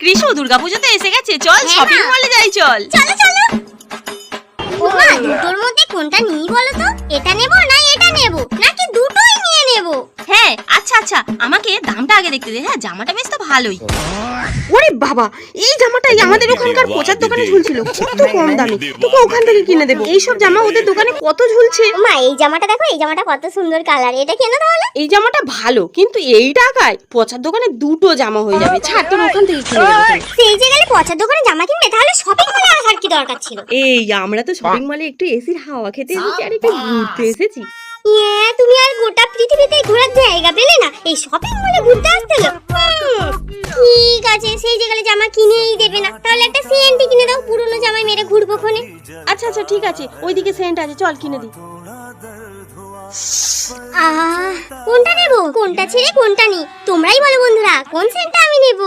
কৃষ্ণ দুর্গাপুজো তো এসে গেছে। চল হ্যাঁ শপিং না। মলে যাই চল। চলো চলো। ওমা দুটোর মধ্যে কোনটা নিই বলো তো? এটা নেব? আচ্ছা আমাকে দামটা আগে দেখতে দে হ্যাঁ জামাটা বেশ তো ভালোই। ওরে বাবা এই জামাটাই আমাদের ওখানকার পচার দোকানে ঝুলছিল কত কম দামে। তোকে ওখান থেকে কিনে দেবো। এইসব জামা ওদের দোকানে কত ঝুলছে? মা এই জামাটা দেখো এই জামাটা কত সুন্দর কালার এটা কেন তাহলে? এই জামাটা ভালো কিন্তু এই টাকায় পচার দোকানে দুটো জামা হয়ে যাবে। ছাড় তোর ওখান থেকে কিনে দেবো। সেই যে গেলে পচার দোকানে জামা কিনবে তাহলে শপিং মলে আসার কি দরকার ছিল? এই আমরা তো শপিং মলে একটু এসির হাওয়া খেতে এসেছি আর একটু ঘুরতে এসেছি। তুমি আর গোটা শপিং মলে ঘুরতে আসতে ঠিক আছে, সেই যে গেলে জামা কিনেই দেবে না। তাহলে একটা সেন্টি কিনে দাও, পুরনো জামাই মেরে ঘুরবো খনে আচ্ছা আচ্ছা ঠিক আছে, ওইদিকে সেন্ট আছে, চল কিনে দিই। আহ, কোনটা নেব? কোনটা ছেড়ে কোনটা নি তোমরাই বলো বন্ধুরা, কোন সেন্টটা আমি নেব?